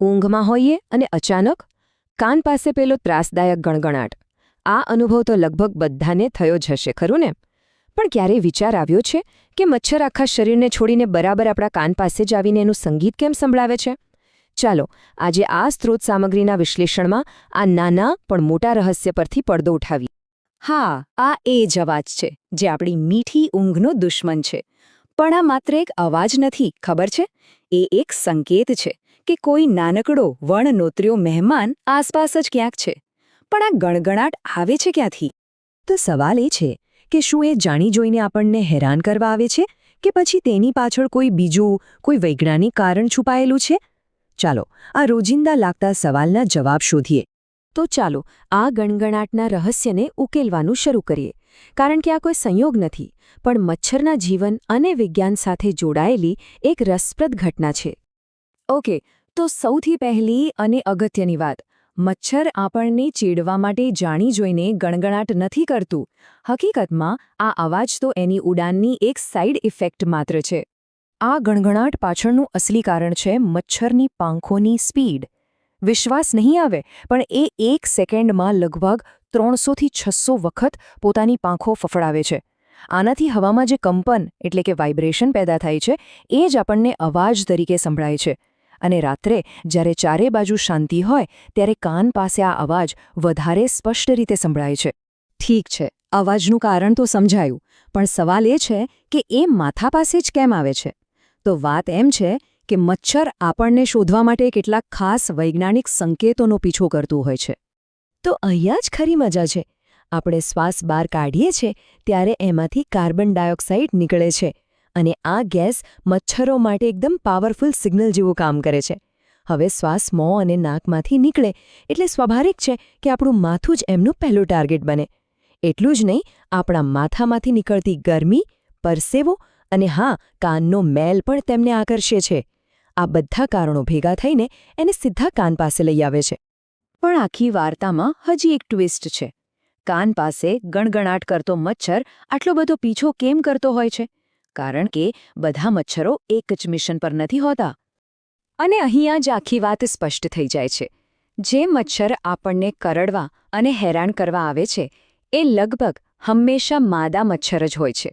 ઊંઘમાં હોઈએ અને અચાનક કાન પાસે પેલો ત્રાસદાયક ગણગણાટ. આ અનુભવ તો લગભગ બધાને થયો જ હશે, ખરું ને? પણ ક્યારેય વિચાર આવ્યો છે કે મચ્છર આખા શરીરને છોડીને બરાબર આપણા કાન પાસે જ આવીને એનું સંગીત કેમ સંભળાવે છે? ચાલો, આજે આ સ્ત્રોત સામગ્રીના વિશ્લેષણમાં આ નાના પણ મોટા રહસ્ય પરથી પડદો ઉઠાવી હા, આ એ જ અવાજ છે, જે આપણી મીઠી ઊંઘનો દુશ્મન છે. પણ આ માત્ર એક અવાજ નથી, ખબર છે? એ એક સંકેત છે. કે કોઈ નાનકડો વણનોતર્યો મહેમાન આસપાસ જ ક્યાંક છે. પણ આ ગણગણાટ આવે છે ક્યાંથી? તો સવાલ એ છે કે શું એ જાણી જોઈને આપણને હેરાન કરવા આવે છે કે પછી તેની પાછળ કોઈ બીજું, કોઈ વૈજ્ઞાનિક કારણ છુપાયેલું છે? ચાલો, આ રોજિંદા લાગતા સવાલના જવાબ શોધીએ. તો ચાલો, આ ગણગણાટના રહસ્યને ઉકેલવાનું શરૂ કરીએ. કારણ કે આ કોઈ સંયોગ નથી, પણ મચ્છરના જીવન અને વિજ્ઞાન સાથે જોડાયેલી એક રસપ્રદ ઘટના છે. ઓકે, તો સૌથી પહેલી અને અગત્યની વાત. મચ્છર આપણને ચીડવા માટે જાણી જોઈને ગણગણાટ નથી કરતું. હકીકતમાં, આ અવાજ તો એની ઉડાનની એક સાઇડ ઇફેક્ટ માત્ર છે. આ ગણગણાટ પાછળનું અસલી કારણ છે મચ્છરની પાંખોની સ્પીડ વિશ્વાસ નહીં આવે, પણ એ એક સેકન્ડમાં લગભગ ત્રણસોથી છસો વખત પોતાની પાંખો ફફડાવે છે. આનાથી હવામાં જે કંપન, એટલે કે વાઇબ્રેશન પેદા થાય છે, એ જ આપણને અવાજ તરીકે સંભળાય છે. અને રાત્રે જ્યારે ચારે બાજુ શાંતિ હોય, ત્યારે કાન પાસે આ અવાજ વધારે સ્પષ્ટ રીતે સંભળાય છે. ઠીક છે, અવાજનું કારણ તો સમજાયું, પણ સવાલ એ છે કે એ માથા પાસે જ કેમ આવે છે? તો વાત એમ છે કે મચ્છર આપણને શોધવા માટે કેટલાક ખાસ વૈજ્ઞાનિક સંકેતોનો પીછો કરતું હોય છે. તો અહીંયા જ ખરી મજા છે. આપણે શ્વાસ બહાર કાઢીએ છીએ, ત્યારે એમાંથી કાર્બન ડાયોક્સાઇડ નીકળે છે. અને આ ગેસ મચ્છરો માટે એકદમ પાવરફુલ સિગ્નલ જેવું કામ કરે છે. હવે શ્વાસ મોં અને નાકમાંથી નીકળે એટલે સ્વાભાવિક છે કે આપણું માથું જ એમનું પહેલું ટાર્ગેટ બને. એટલું જ નહીં, આપણા માથામાંથી નીકળતી ગરમી, પરસેવો અને હા, કાનનો મેલ પણ તેમને આકર્ષે છે. આ બધા કારણો ભેગા થઈને એને સીધા કાન પાસે લઈ આવે છે. પણ આખી વાર્તામાં હજી એક ટ્વિસ્ટ છે. કાન પાસે ગણગણાટ કરતો મચ્છર આટલો બધો પીછો કેમ કરતો હોય છે? કારણ કે બધા મચ્છરો એક જ મિશન પર નથી હોતા. અને અહીંયા જ આખી વાત સ્પષ્ટ થઈ જાય છે. જે મચ્છર આપણને કરડવા અને હેરાન કરવા આવે છે, એ લગભગ હંમેશા માદા મચ્છર જ હોય છે.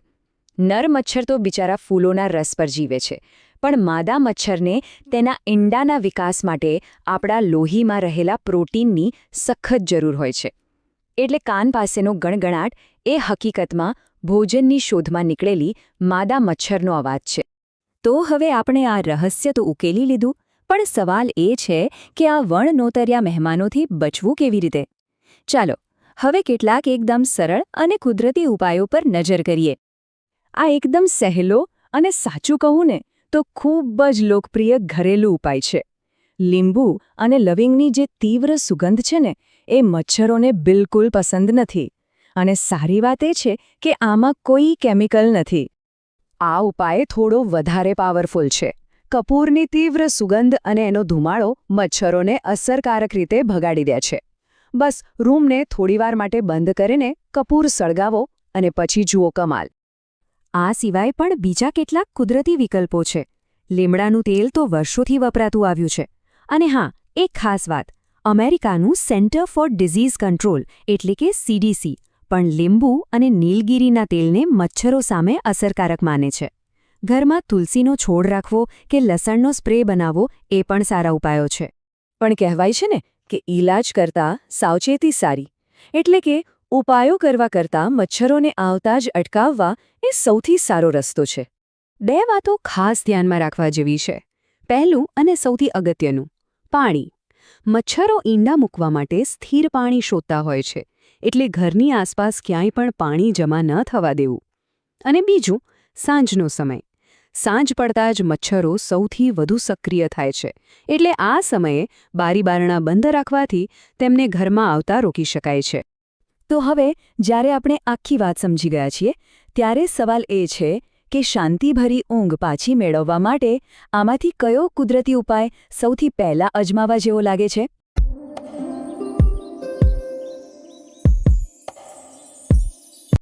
નર મચ્છર તો બિચારા ફૂલોના રસ પર જીવે છે, પણ માદા મચ્છરને તેના ઈંડાના વિકાસ માટે આપણા લોહીમાં રહેલા પ્રોટીનની સખત જરૂર હોય છે. એટલે કાન પાસેનો ગણગણાટ એ હકીકતમાં ભોજનની શોધમાં નીકળેલી માદા મચ્છરનો અવાજ છે. તો હવે આપણે આ રહસ્ય તો ઉકેલી લીધું, પણ સવાલ એ છે કે આ વણ નોતર્યા મહેમાનોથી બચવું કેવી રીતે? ચાલો, હવે કેટલાક એકદમ સરળ અને કુદરતી ઉપાયો પર નજર કરીએ. આ એકદમ સહેલો અને સાચું કહું ને, તો ખૂબ જ લોકપ્રિય ઘરેલું ઉપાય છે. લીંબુ અને લવિંગની જે તીવ્ર સુગંધ છે ને એ મચ્છરોને બિલકુલ પસંદ નથી. અને સારી વાત એ છે કે આમાં કોઈ કેમિકલ નથી. આ ઉપાય થોડો વધારે પાવરફુલ છે. કપૂરની તીવ્ર સુગંધ અને એનો ધુમાડો મચ્છરોને અસરકારક રીતે ભગાડી દે છે. બસ, રૂમને થોડીવાર માટે બંધ કરીને કપૂર સળગાવો અને પછી જુઓ કમાલ. આ સિવાય પણ બીજા કેટલાક કુદરતી વિકલ્પો છે. લીમડાનું તેલ તો વર્ષોથી વપરાતું આવ્યું છે. અને હા, એક ખાસ વાત. અમેરિકાનું સેન્ટર ફોર ડિઝીઝ કંટ્રોલ, એટલે કે સીડીસી, પણ લીંબુ અને નીલગીરીના તેલને મચ્છરો સામે અસરકારક માને છે. ઘરમાં તુલસીનો છોડ રાખવો કે લસણનો સ્પ્રે બનાવવો એ પણ સારા ઉપાયો છે. પણ કહેવાય છે ને કે ઈલાજ કરતાં સાવચેતી સારી, એટલે કે ઉપાયો કરવા કરતાં મચ્છરોને આવતા જ અટકાવવા એ સૌથી સારો રસ્તો છે. બે વાતો ખાસ ધ્યાનમાં રાખવા જેવી છે. પહેલું અને સૌથી અગત્યનું, પાણી. મચ્છરો ઈંડા મૂકવા માટે સ્થિર પાણી શોધતા હોય છે, એટલે ઘરની આસપાસ ક્યાંય પણ પાણી જમા ન થવા દેવું. અને બીજું, સાંજનો સમય. સાંજ પડતા જ મચ્છરો સૌથી વધુ સક્રિય થાય છે, એટલે આ સમયે બારીબારણા બંધ રાખવાથી તેમને ઘરમાં આવતા રોકી શકાય છે. તો હવે, જ્યારે આપણે આખી વાત સમજી ગયા છીએ, ત્યારે સવાલ એ છે કે શાંતિભરી ઊંઘ પાછી મેળવવા માટે આમાંથી કયો કુદરતી ઉપાય સૌથી પહેલા અજમાવા જેવો લાગે છે?